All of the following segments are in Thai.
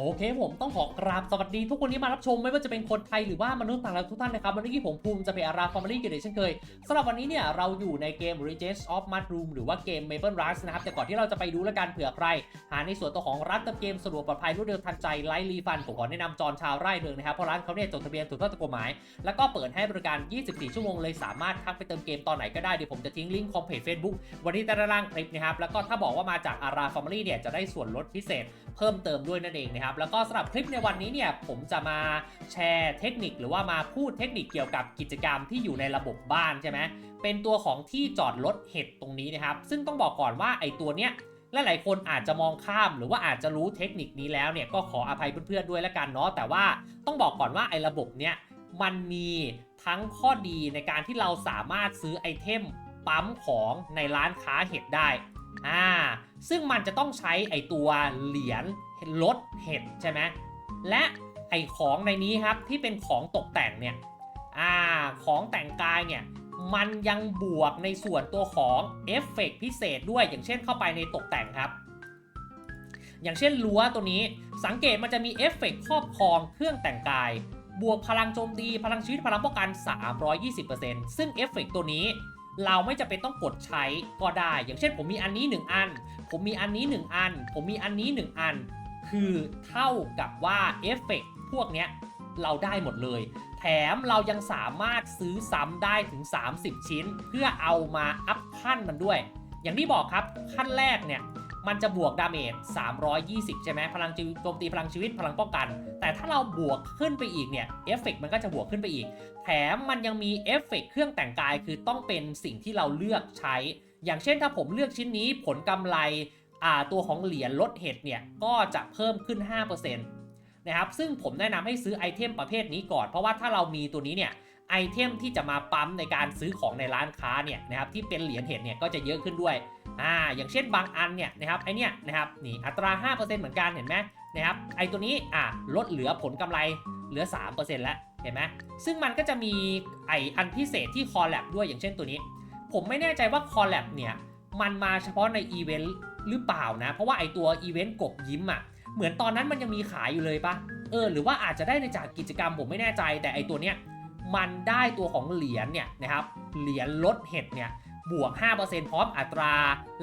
โอเคผมต้องขอกราบสวัสดีทุกคนที่มารับชมไม่ว่าจะเป็นคนไทยหรือว่ามนุษย์ต่างดาวทุกท่านนะครับวันนี้ผมภูมิจะเป็นอาราฟอร์มารี่กันเช่นเคยสำหรับวันนี้เนี่ยเราอยู่ในเกม Regents of Mushroom หรือว่าเกม Maple Rush นะครับ แต่ก่อนที่เราจะไปดูแล้วกันเผื่อใคร หาในส่วนตัวของร้านเติมเกมสะดวกปลอดภัยรวดเร็วทันใจไร้รีฟันผมขอแนะนำจอนชาวไร่เมืองนะครับเพราะร้านเขาเนี่ยจดทะเบียนถูกต้องตามกฎหมาย แล้วก็เปิดให้บริการ 24 ชั่วโมงเลยสามารถทักไปเติมเกมตอนไหนก็ได้เดี๋ยวผมจะทิ้งลิงก์คอมเพจ Facebook วันนี้ใต้ด้านล่างคลิปนะครับแล้วก็ถ้าบอกว่ามาจากอาราฟอร์มารี่เนี่ยจะได้ส่วนลดพิเศษ เพิ่มเติมด้วยนั่นเองนะครับ แล้วก็สำหรับคลิปในวันนี้เนี่ยผมจะมาแชร์เทคนิคหรือว่ามาพูดเทคนิคเกี่ยวกับกิจกรรมที่อยู่ในระบบบ้านใช่ไหมเป็นตัวของที่จอดรถเห็ดตรงนี้นะครับ ซึ่งต้องบอกก่อนว่าไอ้ตัวเนี้ยหลายคนอาจจะมองข้ามหรือว่าอาจจะรู้เทคนิคนี้แล้วเนี่ยก็ขออภัยเพื่อนๆด้วยละกันเนาะแต่ว่าต้องบอกก่อนว่าไอ้ระบบเนี้ยมันมีทั้งข้อดีในการที่เราสามารถซื้อไอเทมปั๊มของในร้านค้าเห็ดได้ อ่าซึ่งมันจะต้องใช้ไอตัวเหรียญลดเห็ดใช่ไหมและไอของในนี้ครับที่เป็นของตกแต่งเนี่ยอ่าของแต่งกายเนี่ยมันยังบวกในส่วนตัวของเอฟเฟกต์พิเศษด้วยอย่างเช่นเข้าไปในตกแต่งครับ อย่างเช่นรั้วตัวนี้สังเกตมันจะมีเอฟเฟกต์ครอบครองเครื่องแต่งกาย บวกพลังโจมตี พลังชีวิตพลังป้องกัน 320%ซึ่งเอฟเฟกต์ตัวนี้ เราไม่จำเป็นต้องกดใช้ก็ได้ อย่างเช่นผมมีอันนี้ 1 อัน ผมมีอันนี้ 1 อัน ผมมีอันนี้ 1 อัน คือเท่ากับว่าเอฟเฟกต์พวกเนี้ยเราได้หมดเลย แถมเรายังสามารถซื้อซ้ำได้ถึง 30 ชิ้น เพื่อเอามาอัพขั้นมันด้วย อย่างที่บอกครับขั้นแรกเนี่ย มันจะบวกดาเมจ 320 ใช่ไหมพลังโจมตีพลังชีวิตพลังป้องกัน แต่ถ้าเราบวกขึ้นไปอีกเนี่ยเอฟเฟกมันก็จะบวกขึ้นไปอีก แถมมันยังมีเอฟเฟกเครื่องแต่งกายคือต้องเป็นสิ่งที่เราเลือกใช้ อย่างเช่นถ้าผมเลือกชิ้นนี้ผลกำไรอ่าตัวของเหรียญลดเห็ดเนี่ยก็จะเพิ่มขึ้น 5%นะครับซึ่งผมแนะนำให้ซื้อไอเทมประเภทนี้ก่อน เพราะว่าถ้าเรามีตัวนี้เนี่ย ไอเทมที่จะมาปั๊มในการซื้อของในร้านค้าเนี่ยนะครับที่เป็นเหรียญเห็ดเนี่ยก็จะเยอะขึ้นด้วยอ่าอย่างเช่นบางอันเนี่ยนะครับไอเนี่ยนะครับนี่อัตรา 5%เหมือนกันเห็นไหมนะครับไอตัวนี้อ่าลดเหลือผลกำไรเหลือ 3%แล้วเห็นไหมซึ่งมันก็จะมีไออันพิเศษที่คอลแลบด้วยอย่างเช่นตัวนี้ ผมไม่แน่ใจว่าคอลแลบเนี่ยมันมาเฉพาะในอีเวนต์หรือเปล่านะ เพราะว่าไอตัวอีเวนต์กบยิ้มอะเหมือนตอนนั้นมันยังมีขายอยู่เลยปะเออหรือว่าอาจจะได้ในจากกิจกรรมผมไม่แน่ใจแต่ไอตัวเนี้ย มันได้ตัวของเหรียญเนี่ยนะครับเหรียญลดเห็ดเนี่ยบวก 5%พร้อมอัตรา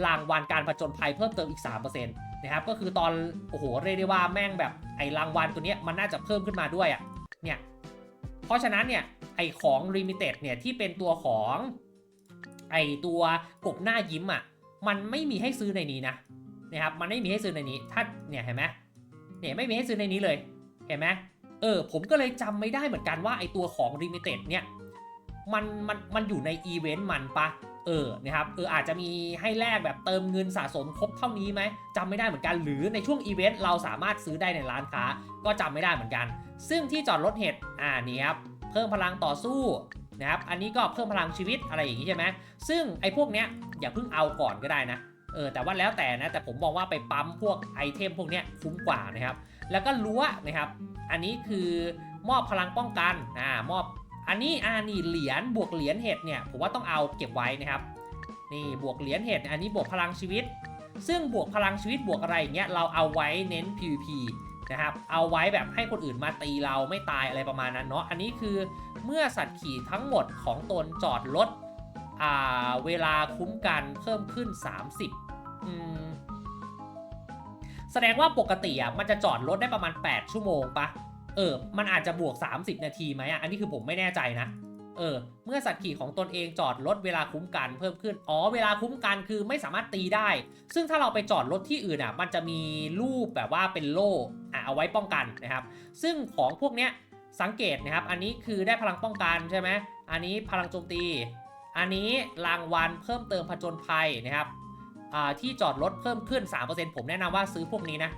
รางวัลการผจญภัยเพิ่มเติมอีก 3%นะครับก็คือตอนโอ้โหเรียกได้ว่าแม่งแบบไอ้รางวัลตัวเนี้ยมันน่าจะเพิ่มขึ้นมาด้วยอะ่ะเนี่ยเพราะฉะนั้นเนี่ยไอ้ของ Limited เนี่ยที่เป็นตัวของไอ้ตัวกบหน้ายิ้มอะ่ะมันไม่มีให้ซื้อในนี้นะนะครับมันไม่มีให้ซื้อในนี้ถ้าเนี่ยเห็นไหมเนี่ยไม่มีให้ซื้อในนี้เลยเห็นไหม ออผมก็เลยจำไม่ได้เหมือนกันว่าไอตัวของ Limited เนี่ยมันมันมันอยู่ในอีเวนต์มันปะเออนะครับเอออาจจะมีให้แลกแบบเติมเงินสะสมครบเท่านี้ไหมจำไม่ได้เหมือนกัน หรือในช่วงอีเวนต์เราสามารถซื้อได้ในร้านค้าก็จำไม่ได้เหมือนกัน ซึ่งที่จอดรถเห็ดอ่านี่ครับเพิ่มพลังต่อสู้นะครับอันนี้ก็เพิ่มพลังชีวิตอะไรอย่างนี้ใช่ไหมซึ่งไอ้พวกเนี้ยอย่าเพิ่งเอาก่อนก็ได้นะเออแต่ว่าแล้วแต่นะแต่ผมมองว่าไปปั๊มพวกไอเทมพวกเนี้ยคุ้มกว่านะครับ แล้วก็รั้วนะครับ อันนี้คือมอบพลังป้องกันอ่ามอบอันนี้อ่านี่เหรียญบวกเหรียญเห็ดเนี่ยผมว่าต้องเอาเก็บไว้นะครับ นี่บวกเหรียญเห็ดอันนี้บวกพลังชีวิต ซึ่งบวกพลังชีวิตบวกอะไรอย่างเงี้ยเราเอาไว้เน้น PVP นะครับเอาไว้แบบให้คนอื่นมาตีเราไม่ตายอะไรประมาณนั้นเนาะอันนี้คือเมื่อสัตว์ขี่ทั้งหมดของตนจอดรถอ่าเวลาคุ้มกันเพิ่มขึ้น 30อืม แสดงว่าปกติอะมันจะจอดรถได้ประมาณ 8 ชั่วโมงปะเออ มันอาจจะบวก 30 นาทีไหมอะ อันนี้คือผมไม่แน่ใจนะ เออ เมื่อสัตว์ขี่ของตนเองจอดรถเวลาคุ้มกันเพิ่มขึ้น อ๋อ เวลาคุ้มกันคือไม่สามารถตีได้ ซึ่งถ้าเราไปจอดรถที่อื่นอะ มันจะมีรูปแบบว่าเป็นโล่อะเอาไว้ป้องกันนะครับ ซึ่งของพวกเนี้ยสังเกตนะครับ อันนี้คือได้พลังป้องกันใช่ไหม อันนี้พลังโจมตี อันนี้รางวัลเพิ่มเติมผจญภัยนะครับ ที่จอดรถเพิ่มขึ้น 3%ผมแนะนำว่าซื้อพวกนี้นะ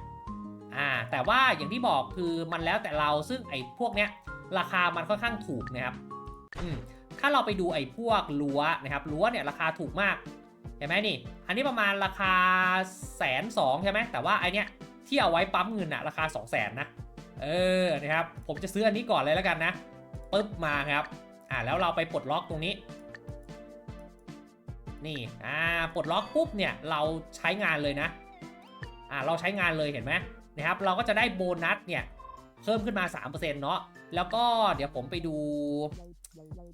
อ่าแต่ว่าอย่างที่บอกคือมันแล้วแต่เราซึ่งไอ้พวกเนี้ยราคามันค่อนข้างถูกนะครับอืมถ้าเราไปดูไอ้พวกรั้วนะครับรั้วเนี่ยราคาถูกมากเห็นไหมนี่ อันนี้ประมาณราคาแสนสองใช่ไหมแต่ว่าไอเนี้ยที่เอาไว้ปั๊มเงินอะราคา 2 0 0แสนนะเออนะครับผมจะซื้ออันนี้ก่อนเลยแล้วกันนะปึ๊บมาครับอ่าแล้วเราไปปลดล็อกตรงนี้ นี่อ่าปลดล็อกปุ๊บเนี่ยเราใช้งานเลยนะอ่าเราใช้งานเลยเห็นไหมนะครับเราก็จะได้โบนัสเนี่ยเพิ่มขึ้นมา 3%เนาะแล้วก็เดี๋ยวผมไปดู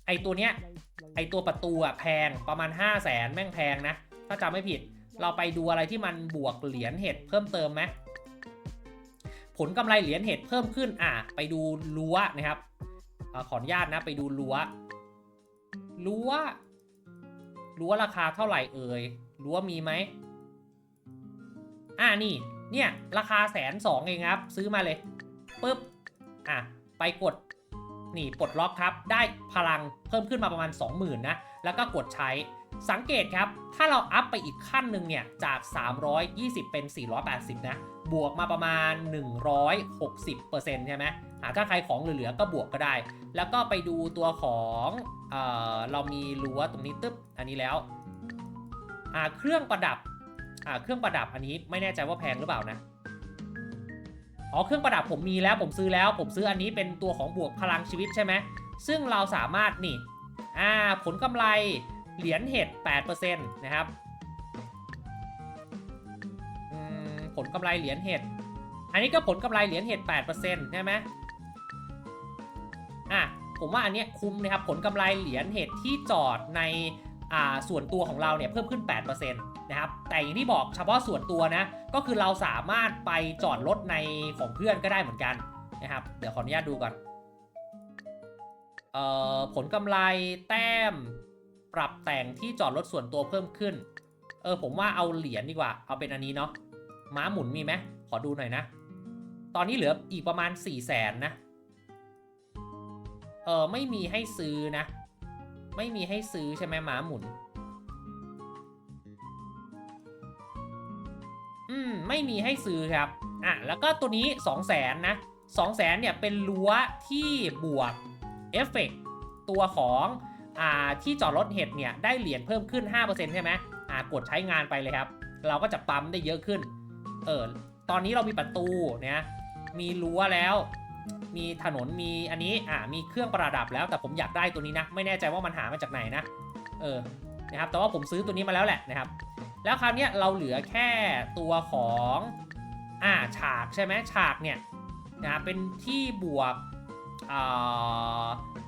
ไอตัวเนี้ยไอตัวประตูอะแพงประมาณ 5 0 0แสนแม่งแพงนะ ถ้าจำไม่ผิดเราไปดูอะไรที่มันบวกเหรียญเห็ดเพิ่มเติมไหมผลกำไรเหรียญเห็ดเพิ่มขึ้นอะไปดูรั้วนะครับอขออนุญาตนะไปดูรั้วรั้ว รั้วราคาเท่าไหร่เอ่ยรั้วมีไหมอ่านี่ เนี่ย ราคาแสนสองเองครับ ซื้อมาเลยปุ๊บอะไปกดนี่ปลดล็อกครับ ได้พลังเพิ่มขึ้นมาประมาณ 20,000นะแล้วก็กดใช้ สังเกตครับ ถ้าเราอัพไปอีกขั้นหนึ่งเนี่ยจาก 320 เป็น 480 นะ บวกมาประมาณ 160%ใช่ไหมอ่าถ้าใครของเหลือๆ ก็บวกก็ได้ แล้วก็ไปดูตัวของเออเรามีรั้วตรงนี้ตึ๊บ อันนี้แล้วอ่าเครื่องประดับอ่าเครื่องประดับอันนี้ไม่แน่ใจว่าแพงหรือเปล่านะอ๋อเครื่องประดับผมมีแล้วผมซื้อแล้ว ผมซื้ออันนี้เป็นตัวของบวกพลังชีวิตใช่ไหมซึ่งเราสามารถนี่อ่าผลกำไร เหรียญเห็ด8%นะครับผลกำไรเหรียญเห็ด อันนี้ก็ผลกำไรเหรียญเห็ด8%ใช่ไหมอะผมว่าอันเนี้ยคุ้มนะครับผลกำไรเหรียญเห็ดที่จอดในอ่าส่วนตัวของเราเนี่ยเพิ่มขึ้น 8%นะครับ แต่อย่างที่บอกเฉพาะส่วนตัวนะ ก็คือเราสามารถไปจอดรถในของเพื่อนก็ได้เหมือนกันนะครับ เดี๋ยวขออนุญาตดูก่อน เอ่อ ผลกำไรแต้ม ปรับแต่งที่จอดรถส่วนตัวเพิ่มขึ้น เออผมว่าเอาเหรียญดีกว่า เอาเป็นอันนี้เนาะ ม้าหมุนมีไหม ขอดูหน่อยนะ ตอนนี้เหลืออีกประมาณ4ี่แสนนะ เออไม่มีให้ซื้อนะ ไม่มีให้ซื้อใช่ไหมม้าหมุน อืมไม่มีให้ซื้อครับ อะแล้วก็ตัวนี้2 0 0แสนนะ2 0 0แสนเนี่ยเป็นรั้วที่บวกเอฟเฟกตัวของ ที่จอดรถเห็ดเนี่ยได้เหรียญเพิ่มขึ้น 5%ใช่ไหมอ่ากดใช้งานไปเลยครับ เราก็จะปั๊มได้เยอะขึ้น เออ ตอนนี้เรามีประตูเนี่ยมีรั้วแล้ว มีถนน มีอันนี้ อ่า มีเครื่องประดับแล้ว แต่ผมอยากได้ตัวนี้นะ ไม่แน่ใจว่ามันหามาจากไหนนะ เออ นะครับ แต่ว่าผมซื้อตัวนี้มาแล้วแหละนะครับ แล้วคราวนี้เราเหลือแค่ตัวของ อ่า ฉากใช่ไหมฉากเนี่ย นะ เป็นที่บวก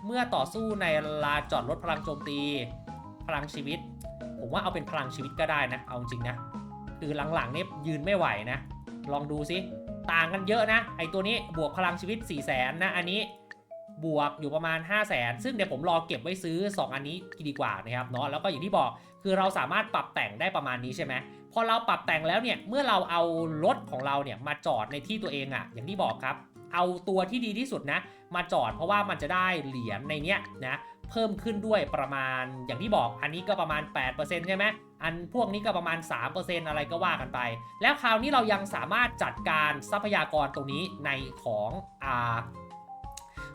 เมื่อต่อสู้ในลาจอดรถพลังโจมตี พลังชีวิต ผมว่าเอาเป็นพลังชีวิตก็ได้นะ เอาจริงนะ คือหลังๆนี่ยยืนไม่ไหวนะ ลองดูซิ ต่างกันเยอะนะ ไอตัวนี้บวกพลังชีวิต 4 0 0แสนนะ อันนี้บวกอยู่ประมาณ 5 0 0แสนซึ่งเดี๋ยวผมรอเก็บไว้ซื้อ 2 อันนี้ดีกว่านะครับเนาะ แล้วก็อย่างที่บอก คือเราสามารถปรับแต่งได้ประมาณนี้ใช่ไหมพอเราปรับแต่งแล้วเนี่ย เมื่อเราเอารถของเราเนี่ยมาจอดในที่ตัวเองอะ่ะ อย่างที่บอกครับ เอาตัวที่ดีที่สุดนะ มาจอดเพราะว่ามันจะได้เหรียญในเนี้ยนะเพิ่มขึ้นด้วยประมาณอย่างที่บอกอันนี้ก็ประมาณ 8%ใช่ไหมอันพวกนี้ก็ประมาณ 3%อะไรก็ว่ากันไป แล้วคราวนี้เรายังสามารถจัดการทรัพยากรตรงนี้ในของอ่า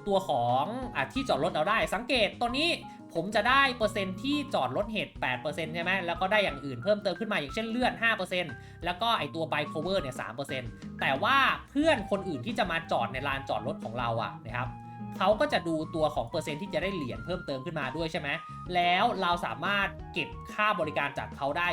ตัวของอที่จอดรถเราได้สังเกตตัวนี้ ผมจะได้เปอร์เซ็นต์ที่จอดรถเหตุ 8%ใช่ไหมแล้วก็ได้อย่างอื่นเพิ่มเติมขึ้นมาอย่างเช่นเลือด 5%แล้วก็ไอตัวไบโคเวอร์เนี่ย 3%แต่ว่าเพื่อนคนอื่นที่จะมาจอดในลานจอดรถของเราอะนะครับเขาก็จะดูตัวของเปอร์เซ็นต์ที่จะได้เหรียญเพิ่มเติมขึ้นมาด้วยใช่ไหม แล้วเราสามารถเก็บค่าบริการจากเขาได้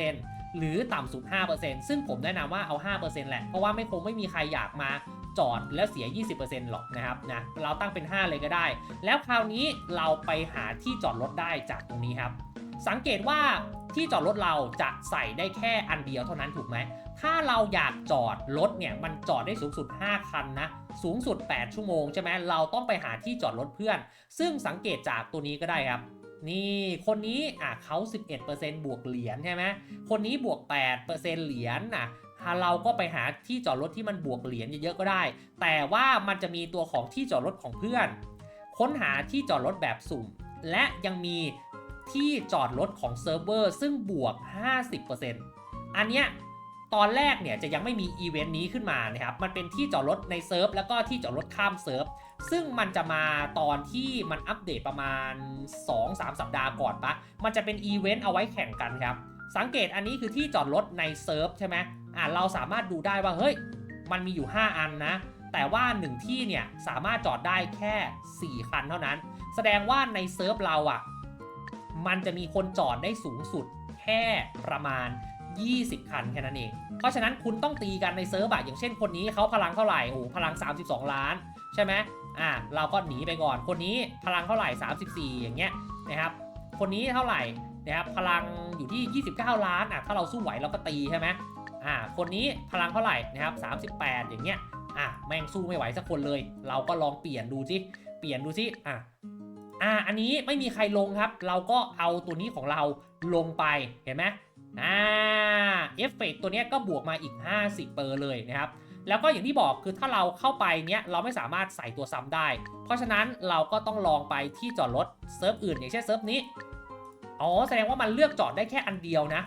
20%หรือต่ำสุด 5%ซึ่งผมแนะนำว่าเอา 5%แหละ เพราะว่าไม่คงไม่มีใครอยากมา จอดแล้วเสีย 20%หรอกนะครับนะเราตั้งเป็น 5 เลยก็ได้ แล้วคราวนี้เราไปหาที่จอดรถได้จากตรงนี้ครับ สังเกตว่าที่จอดรถเราจะใส่ได้แค่อันเดียวเท่านั้นถูกไหม ถ้าเราอยากจอดรถเนี่ยมันจอดได้สูงสุด 5 คันนะ สูงสุด 8 ชั่วโมงใช่ไหมเราต้องไปหาที่จอดรถเพื่อน ซึ่งสังเกตจากตัวนี้ก็ได้ครับ นี่คนนี้อะเขา 11%บวกเหรียญใช่ไหมคนนี้บวก 8%เหรียญน่ะเราก็ไปหาที่จอดรถที่มันบวกเหรียญเยอะๆก็ได้ แต่ว่ามันจะมีตัวของที่จอดรถของเพื่อน ค้นหาที่จอดรถแบบสุ่ม และยังมีที่จอดรถของเซิร์ฟเวอร์ซึ่งบวก 50%อันเนี้ย ตอนแรกเนี่ยจะยังไม่มีอีเวนต์นี้ขึ้นมานะครับ มันเป็นที่จอดรถในเซิร์ฟแล้วก็ที่จอดรถข้ามเซิร์ฟ ซึ่งมันจะมาตอนที่มันอัปเดตประมาณ 2-3 สัปดาห์ก่อนปะ มันจะเป็นอีเวนต์เอาไว้แข่งกันครับ สังเกตอันนี้คือที่จอดรถในเซิร์ฟใช่ไหมอ่าเราสามารถดูได้ว่าเฮ้ย มันมีอยู่ 5 อันนะ แต่ว่า 1 ที่เนี่ยสามารถจอดได้แค่ 4 คันเท่านั้น แสดงว่าในเซิร์ฟเราอะ่ะ มันจะมีคนจอดได้สูงสุดแค่ประมาณ 20 คันแค่นั้นเอง เพราะฉะนั้นคุณต้องตีกันในเซิร์ฟอะอย่างเช่นคนนี้เขาพลังเท่าไหร่โอ้โหพลัง 32 ล้าน ใช่ไหมอ่าเราก็หนีไปก่อนคนนี้พลังเท่าไหร่ 34 อย่างเงี้ยนะครับคนนี้เท่าไหร่นะครับพลังอยู่ที่ 29 ล้านอะถ้าเราสู้ไหวเราก็ตีใช่ไหมอ่าคนนี้พลังเท่าไหร่นะครับ38 อย่างเงี้ยอะแม่งสู้ไม่ไหวสักคนเลย เราก็ลองเปลี่ยนดูสิเปลี่ยนดูสิอะอ่าอันนี้ไม่มีใครลงครับ เราก็เอาตัวนี้ของเราลงไปเห็นไหม อ่าเอฟเฟกตัวนี้ก็บวกมาอีก 50เปอร์เลยนะครับ แล้วก็อย่างที่บอกคือถ้าเราเข้าไปเนี้ยเราไม่สามารถใส่ตัวซ้ำได้ เพราะฉะนั้นเราก็ต้องลองไปที่จอดรถเซิร์ฟอื่น อย่างเช่นเซิร์ฟนี้ อ๋อ แสดงว่ามันเลือกจอดได้แค่อันเดียวนะ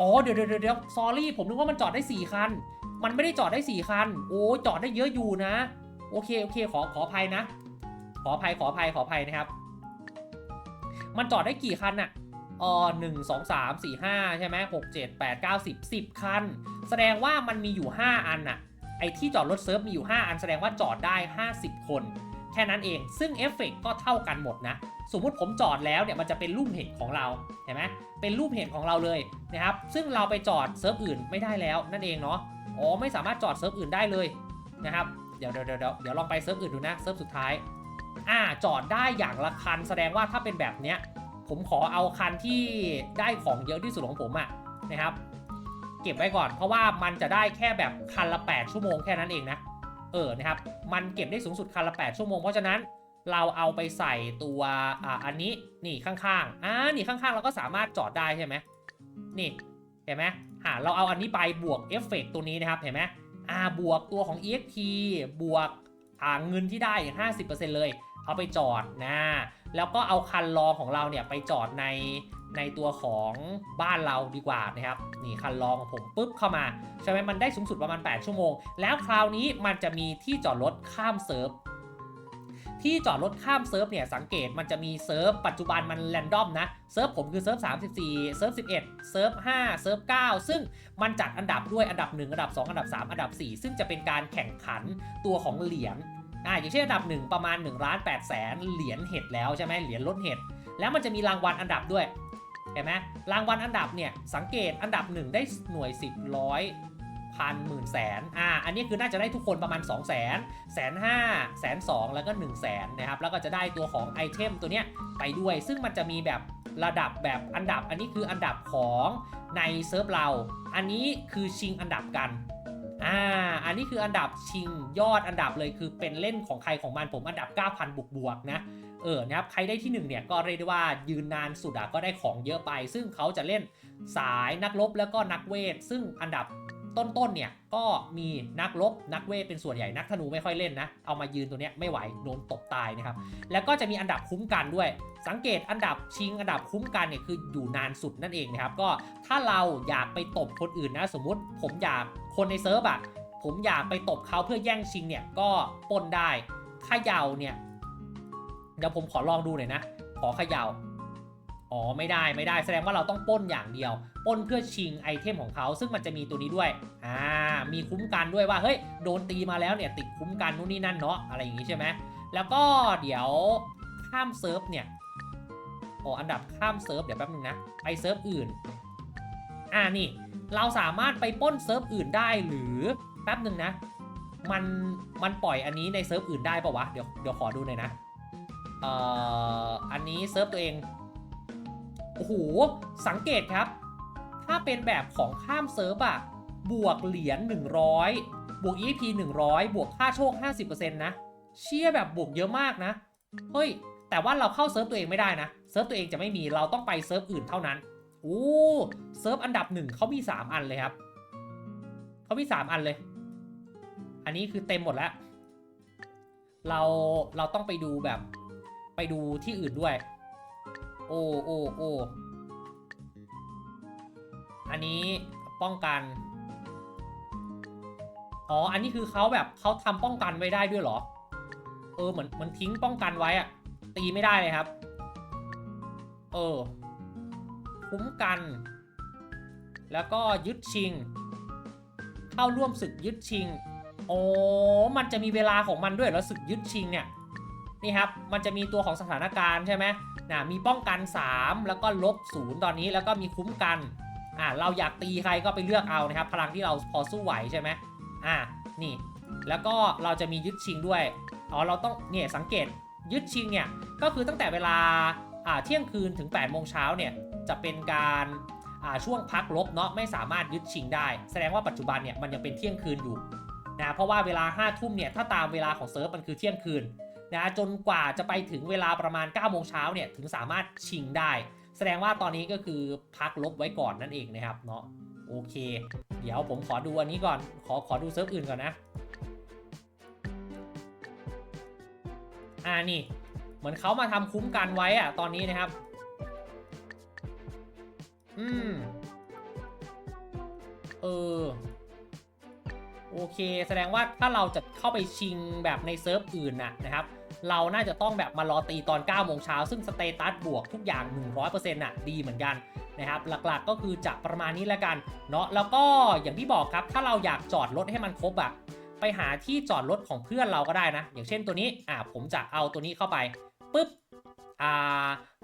อ๋อ เดี๋ยวเดี๋ยวเดี๋ยวซอรี่ผมนึกว่ามันจอดได้ 4 คัน มันไม่ได้จอดได้ 4 คัน โอ้จอดได้เยอะอยู่นะ โอเคโอเค ขอขออภัยนะ ขออภัยขออภัยขออภัยนะครับ มันจอดได้กี่คันน่ะ อหนึ่งสองสามสี่ห้าใช่ไหมหกเจ็ดแปดเก้าสิบสิบคัน แสดงว่ามันมีอยู่ 5 อันน่ะไอที่จอดรถเซิร์ฟมีอยู่ 5 อันแสดงว่าจอดได้ 50 คน แค่นั้นเอง ซึ่งเอฟเฟกต์ก็เท่ากันหมดนะ สมมุติผมจอดแล้วเนี่ยมันจะเป็นรูปเห็นของเรา เห็นไหมเป็นรูปเห็นของเราเลยนะครับ ซึ่งเราไปจอดเซิร์ฟอื่นไม่ได้แล้วนั่นเองเนาะ อ๋อไม่สามารถจอดเซิร์ฟอื่นได้เลยนะครับ เดี๋ยวเดี๋ยวเดี๋ยวเดี๋ยวเดี๋ยวลองไปเซิร์ฟอื่นดูนะ เซิร์ฟสุดท้าย อ่า จอดได้อย่างละคัน แสดงว่าถ้าเป็นแบบเนี้ย ผมขอเอาคันที่ได้ของเยอะที่สุดของผมอะนะครับ เก็บไว้ก่อน เพราะว่ามันจะได้แค่แบบคันละ 8 ชั่วโมงแค่นั้นเองนะเออนะครับ มันเก็บได้สูงสุดคันละ 8 ชั่วโมง เพราะฉะนั้นเราเอาไปใส่ตัวอ่าอันนี้นี่ข้างๆอ่านี่ข้างๆเราก็สามารถจอดได้ใช่ไหมนี่เห็นไหมอ่าเราเอาอันนี้ไปบวกเอฟเฟกต์ตัวนี้นะครับเห็นไหมอ่าบวกตัวของ EXP บวกอ่าเงินที่ได้ 50%เลย เอาไปจอดนะ แล้วก็เอาคันรองของเราเนี่ยไปจอดในในตัวของบ้านเราดีกว่านะครับนี่คันรองของผมปุ๊บเข้ามาใช่ไหมมันได้สูงสุดประมาณ 8 ชั่วโมง แล้วคราวนี้มันจะมีที่จอดรถข้ามเซิร์ฟที่จอดรถข้ามเซิร์ฟเนี่ยสังเกตมันจะมีเซิร์ฟปัจจุบันมันแรนดอมนะเซิร์ฟผมคือเซิร์ฟ34 เซิร์ฟ11 เซิร์ฟ5 เซิร์ฟ9 ซึ่งมันจัดอันดับด้วยอันดับ 1 อันดับ 2 อันดับ 3 อันดับ 4 ซึ่งจะเป็นการแข่งขันตัวของเหรียญ อ่าอย่างเช่นอันดับ 1 ประมาณ1ล้าน8แสนเหรียญเห็ดแล้วใช่ไหมเหรียญลดเห็ด แล้วมันจะมีรางวัลอันดับด้วยเห็นไหมรางวัลอันดับเนี่ยสังเกตอันดับ 1 ได้หน่วย 10ร้อยพันหมื่นแสนอ่าอันนี้คือน่าจะได้ทุกคนประมาณ 2 0 0 0 0 0แสนแสนห้าแสนสองแล้วก็ 1 0 0 0 0แสนนะครับแล้วก็จะได้ตัวของไอเทมตัวเนี้ยไปด้วย ซึ่งมันจะมีแบบระดับแบบอันดับ อันนี้คืออันดับของในเซิร์ฟเรา อันนี้คือชิงอันดับกัน อ่า อันนี้คืออันดับชิงยอดอันดับเลยคือเป็นเล่นของใครของมันผมอันดับ 9,000 บวกบวกๆนะ เออ นะครับ ใครได้ที่ 1 เนี่ยก็เรียกได้ว่ายืนนานสุดอะก็ได้ของเยอะไป ซึ่งเขาจะเล่นสายนักลบแล้วก็นักเวท ซึ่งอันดับ ต้นๆเนี่ยก็มีนักรบนักเวทเป็นส่วนใหญ่นักธนูไม่ค่อยเล่นนะเอามายืนตัวเนี้ยไม่ไหวโดนตบตายนะครับแล้วก็จะมีอันดับคุ้มกันด้วย สังเกตอันดับชิงอันดับคุ้มกันเนี่ยคืออยู่นานสุดนั่นเองนะครับก็ถ้าเราอยากไปตบคนอื่นนะสมมุติผมอยากคนในเซิร์ฟอะผมอยากไปตบเขาเพื่อแย่งชิงเนี่ยก็ปนได้ขย่าเนี่ยเดี๋ยวผมขอลองดูหน่อยนะขอขย่า อ๋อไม่ได้ไม่ได้แสดงว่าเราต้องป้นอย่างเดียวป้นเพื่อชิงไอเทมของเขา ซึ่งมันจะมีตัวนี้ด้วยอ่ามีคุ้มกันด้วยว่าเฮ้ยโดนตีมาแล้วเนี่ยติดคุ้มกันนู่นนี่นั่นเนาะอะไรอย่างงี้ใช่ไหมแล้วก็เดี๋ยวข้ามเซิร์ฟเนี่ยอ๋ออันดับข้ามเซิร์ฟเดี๋ยวแป๊บนึงนะไปเซิร์ฟอื่นอ่านี่เราสามารถไปป้นเซิร์ฟอื่นได้หรือแป๊บหนึ่งนะ มันมันปล่อยอันนี้ในเซิร์ฟอื่นได้ปะวะเดี๋ยวเดี๋ยวขอดูหน่อยนะเอ่ออันนี้เซิร์ฟตัวเอง โอ้โห สังเกตครับ ถ้าเป็นแบบของข้ามเซิร์ฟอะบวกเหรียญ100 บวก EP 100 บวกค่าโชค 50%นะ เชี่ยแบบบวกเยอะมากนะ เฮ้ย แต่ว่าเราเข้าเซิร์ฟตัวเองไม่ได้นะ เซิร์ฟตัวเองจะไม่มี เราต้องไปเซิร์ฟอื่นเท่านั้น โอ้ เซิร์ฟอันดับหนึ่งเขามี 3 อันเลยครับ เขามี 3 อันเลย อันนี้คือเต็มหมดแล้ว เรา เราต้องไปดูแบบ ไปดูที่อื่นด้วย โอ้โอ้โอ้อันนี้ป้องกัน อ๋อ อันนี้คือเขาแบบเขาทำป้องกันไว้ได้ด้วยเหรอ เออ เหมือนเหมันทิ้งป้องกันไว้อะตีไม่ได้เลยครับ เออ คุ้มกัน แล้วก็ยึดชิง เข้าร่วมศึกยึดชิง โอ้มันจะมีเวลาของมันด้วยแล้วศึกยึดชิงเนี่ย นี่ครับ มันจะมีตัวของสถานการณ์ใช่ไหม นะมีป้องกัน 3 แล้วก็ลบ 0 ตอนนี้แล้วก็มีคุ้มกันอ่าเราอยากตีใครก็ไปเลือกเอานะครับ พลังที่เราพอสู้ไหวใช่ไหมอ่านี่ แล้วก็เราจะมียึดชิงด้วยอ๋อเราต้องเนี่ยสังเกตยึดชิงเนี่ยก็คือตั้งแต่เวลาอ่าเที่ยงคืนถึง8โมงเช้าเนี่ยจะเป็นการอ่าช่วงพักลบเนาะไม่สามารถยึดชิงได้ แสดงว่าปัจจุบันเนี่ยมันยังเป็นเที่ยงคืนอยู่นะเพราะว่าเวลา5้าทุ่มเนี่ยถ้าตามเวลาของเซิร์ฟมันคือเที่ยงคืน นะจนกว่าจะไปถึงเวลาประมาณ9ก้าโมงเช้าเนี่ยถึงสามารถชิงได้ แสดงว่าตอนนี้ก็คือพักลบไว้ก่อนนั่นเองนะครับเนาะโอเค เดี๋ยวผมขอดูอันนี้ก่อน ขอขอดูเซิร์ฟอื่นก่อนนะอ่านี่ เหมือนเขามาทำคุ้มกันไว้อะตอนนี้นะครับ อืม เออ โอเค แสดงว่าถ้าเราจะเข้าไปชิงแบบในเซิร์ฟอื่นน่ะนะครับเราน่าจะต้องแบบมารอตีตอน9โมงเช้าซึ่งสเตตัสบวกทุกอย่าง 100%น่ะดีเหมือนกันนะครับหลักๆก็คือจะประมาณนี้แล้วกันเนาะแล้วก็อย่างที่บอกครับถ้าเราอยากจอดรถให้มันครบอะไปหาที่จอดรถของเพื่อนเราก็ได้นะ อย่างเช่นตัวนี้อ่าผมจะเอาตัวนี้เข้าไปปุ๊บ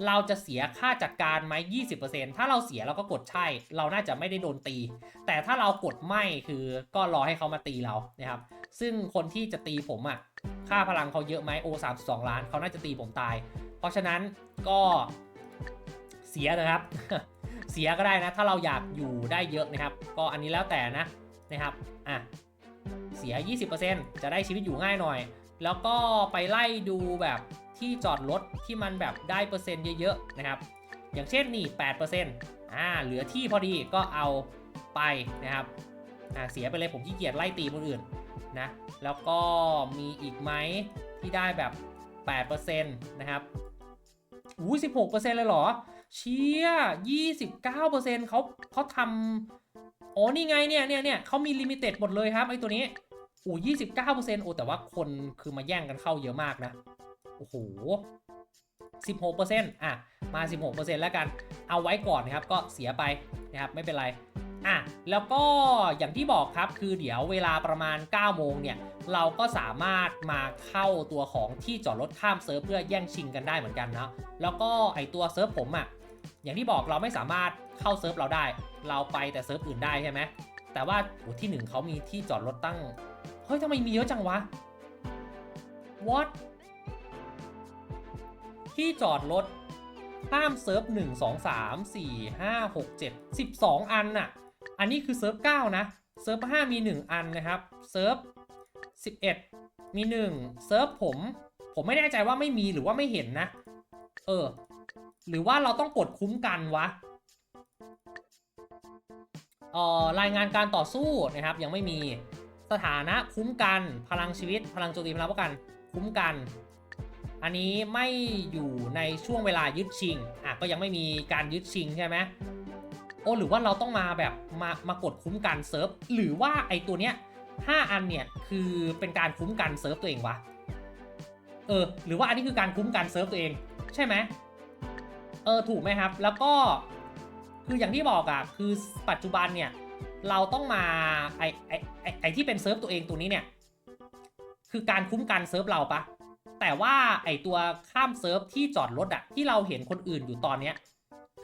เราจะเสียค่าจัดการไหม20%ถ้าเราเสียเราก็กดใช่ เราน่าจะไม่ได้โดนตี แต่ถ้าเรากดไม่คือก็รอให้เขามาตีเรานะครับ ซึ่งคนที่จะตีผมอะ่ะ ค่าพลังเขาเยอะไหมโอ32ล้านเขาน่าจะตีผมตาย เพราะฉะนั้นก็เสียนะครับ เสียก็ได้นะ ถ้าเราอยากอยู่ได้เยอะนะครับ ก็อันนี้แล้วแต่นะนะครับ อะ เสีย 20%จะได้ชีวิตอยู่ง่ายหน่อย แล้วก็ไปไล่ดูแบบ ที่จอดรถที่มันแบบได้เปอร์เซ็นต์เยอะๆนะครับ อย่างเช่นนี่8%อ่าเหลือที่พอดีก็เอาไปนะครับอ่าเสียไปเลยผมขี้เกียจไล่ตีคนอื่นนะแล้วก็มีอีกไหมที่ได้แบบ 8%นะครับอู้16%เลยเหรอ เชี่ย29%เขาเขาทำอ๋อนี่ไงเนี่ยเนี่ยเนี่ยเขามีลิมิเต็ดหมดเลยครับไอ้ตัวนี้โอ้ยี่สิบเก้าเปอร์เซ็นต์โอ้แต่ว่าคนคือมาแย่งกันเข้าเยอะมากนะ โอ้โหสิบหกเปอร์เซ็นต์อะ มาสิบหกเปอร์เซ็นต์แล้วกัน เอาไว้ก่อนนะครับ ก็เสียไปนะครับ ไม่เป็นไร อะ แล้วก็อย่างที่บอกครับ คือเดี๋ยวเวลาประมาณ 9 โมงเนี่ย เราก็สามารถมาเข้าตัวของที่จอดรถข้ามเซิร์ฟเพื่อแย่งชิงกันได้เหมือนกันนะ แล้วก็ไอตัวเซิร์ฟผมอะ่ะ อย่างที่บอกเราไม่สามารถเข้าเซิร์ฟเราได้ เราไปแต่เซิร์ฟอื่นได้ใช่ไหม แต่ว่าโอ้ที่หนึ่งเขามีที่จอดรถตั้ง เฮ้ยทำไมมีเยอะจังวะ what ที่จอดรถข้ามเซิร์ฟ1 2 3 4 5 6 7 12อันน่ะ อันนี้คือเซิร์ฟ9นะ เซิร์ฟ5มี1อันนะครับ เซิร์ฟ11มี1เซิร์ฟผม ผมไม่แน่ใจว่าไม่มีหรือว่าไม่เห็นนะ เออ หรือว่าเราต้องกดคุ้มกันวะเอ่อรายงานการต่อสู้นะครับ ยังไม่มีสถานะคุ้มกันพลังชีวิต พลังโจมตีพลังป้องกัน คุ้มกัน อันนี้ไม่อยู่ในช่วงเวลายึดชิงอะก็ยังไม่มีการยึดชิงใช่ไหมโอ้หรือว่าเราต้องมาแบบมามากดคุ้มกันเซิร์ฟหรือว่าไอตัวเนี้ยห้าอันเนี่ยคือเป็นการคุ้มกันเซิร์ฟตัวเองวะเออหรือว่าอันนี้คือการคุ้มกันเซิร์ฟตัวเอง ใช่ไหมเออถูกไหมครับ แล้วก็คืออย่างที่บอกอะ่ะคือปัจจุบันเนี่ยเราต้องมาไอไอไอไอที่เป็นเซิร์ฟตัวเองตัวนี้เนี่ยคือการคุ้มกันเซิร์ฟเราปะ แต่ว่าไอตัวข้ามเซิร์ฟที่จอดรถอะที่เราเห็นคนอื่นอยู่ตอนเนี้ย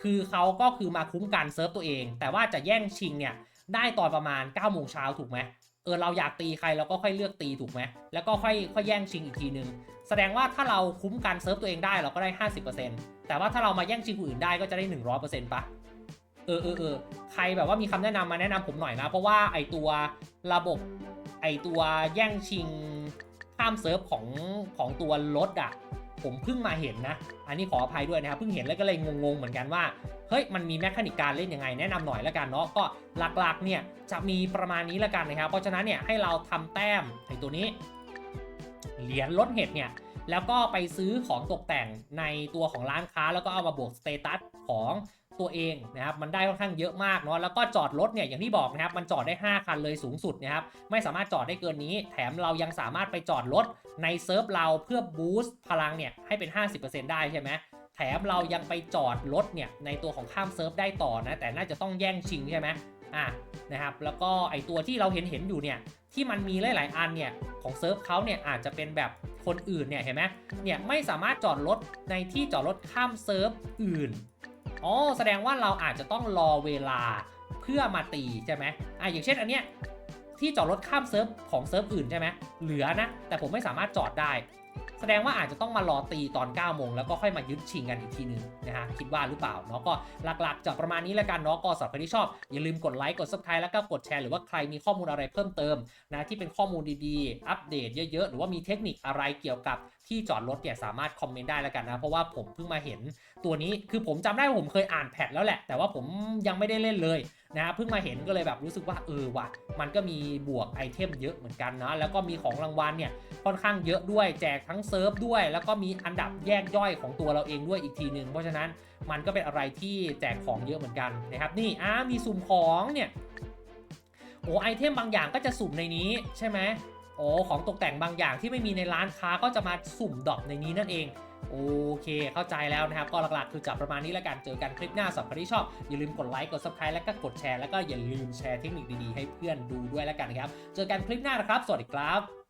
คือเขาก็คือมาคุ้มกันเซิร์ฟตัวเอง แต่ว่าจะแย่งชิงเนี่ยได้ตอนประมาณ9ก้าโมงเช้าถูกไหมเออเราอยากตีใครเราก็ค่อยเลือกตีถูกไหมแล้วก็ค่อยค่อยแย่งชิงอีกทีนึง แสดงว่าถ้าเราคุ้มกันเซิร์ฟตัวเองได้เราก็ได้ 50%แต่ว่าถ้าเรามาแย่งชิงคนอื่นได้ก็จะได้ 100%ปะเออเออเออใครแบบว่ามีคำแนะนำมาแนะนำผมหน่อยนะ เพราะว่าไอตัวระบบไอตัวแย่งชิง ข้ามเซิร์ฟของของตัวรถอะ ผมเพิ่งมาเห็นนะ อันนี้ขออภัยด้วยนะครับเพิ่งเห็นแล้วก็เลยงงๆเหมือนกันว่าเฮ้ยมันมีแมคานิกการเล่นยังไงแนะนำหน่อยแล้วกันเนาะก็หลักๆเนี่ยจะมีประมาณนี้แล้วกันนะครับ เพราะฉะนั้นเนี่ยให้เราทำแต้มไอตัวนี้ เหรียญลดเห็ดเนี่ยแล้วก็ไปซื้อของตกแต่งในตัวของร้านค้า แล้วก็เอามาบวกสเตตัสของ ตัวเองนะครับมันได้ค่อนข้างเยอะมากเนาะแล้วก็จอดรถเนี่ยอย่างที่บอกนะครับมันจอดได้ 5 คันเลยสูงสุดนะครับไม่สามารถจอดได้เกินนี้ แถมเรายังสามารถไปจอดรถในเซิร์ฟเราเพื่อบูสต์พลังเนี่ยให้เป็น 50%ได้ใช่ไหมแถมเรายังไปจอดรถเนี่ยในตัวของข้ามเซิร์ฟได้ต่อนะแต่น่าจะต้องแย่งชิงใช่ไหมอะนะครับแล้วก็ไอตัวที่เราเห็นเห็นอยู่เนี่ยที่มันมีหลาย ๆ อันเนี่ยของเซิร์ฟเขาเนี่ยอาจจะเป็นแบบคนอื่นเนี่ยเห็นไหมเนี่ยไม่สามารถจอดรถในที่จอดรถข้ามเซิร์ฟอื่น อ๋อแสดงว่าเราอาจจะต้องรอเวลาเพื่อมาตีใช่ไหมอะอย่างเช่นอันเนี้ยที่จอดรถข้ามเซิร์ฟของเซิร์ฟอื่นใช่ไหมเหลือนะ แต่ผมไม่สามารถจอดได้ แสดงว่าอาจจะต้องมารอตีตอน9โมงแล้วก็ค่อยมายึดชิงกันอีกทีหนึงนะฮะคิดว่าหรือเปล่าเนาะก็หลักๆจะประมาณนี้แล้วกันเนาะก็สำหรับใครที่ชอบ อย่าลืมกดไลค์กด subscribe แล้วก็กดแชร์หรือว่าใครมีข้อมูลอะไรเพิ่มเติมนะที่เป็นข้อมูลดีๆ อัปเดตเยอะๆ หรือว่ามีเทคนิคอะไรเกี่ยวกับ ที่จอดรถเนี่ยสามารถคอมเมนต์ได้แล้วกันนะ เพราะว่าผมเพิ่งมาเห็นตัวนี้คือผมจำได้ว่าผมเคยอ่านแพทแล้วแหละ แต่ว่าผมยังไม่ได้เล่นเลยนะฮะเพิ่งมาเห็นก็เลยแบบรู้สึกว่าเออว่ะมันก็มีบวกไอเทมเยอะเหมือนกันนะแล้วก็มีของรางวัลเนี่ยค่อนข้างเยอะด้วยแจกทั้งเซิร์ฟด้วย แล้วก็มีอันดับแยกย่อยของตัวเราเองด้วยอีกทีหนึ่งเพราะฉะนั้นมันก็เป็นอะไรที่แจกของเยอะเหมือนกันนะครับนี่อ่ามีสุ่มของเนี่ยโอ้ไอเทมบางอย่างก็จะสุ่มในนี้ใช่ไหม โอ้ของตกแต่งบางอย่างที่ไม่มีในร้านค้าก็จะมาสุ่มดรอปในนี้นั่นเอง โอเค เข้าใจแล้วนะครับ ก็หลักๆ คือจับประมาณนี้แล้วกัน เจอกันคลิปหน้าสำหรับใครที่ชอบ อย่าลืมกดไลค์ กด subscribe แล้วก็กดแชร์ แล้วก็อย่าลืมแชร์เทคนิคดีๆ ให้เพื่อนดูด้วยแล้วกันนะครับ เจอกันคลิปหน้านะครับ สวัสดีครับ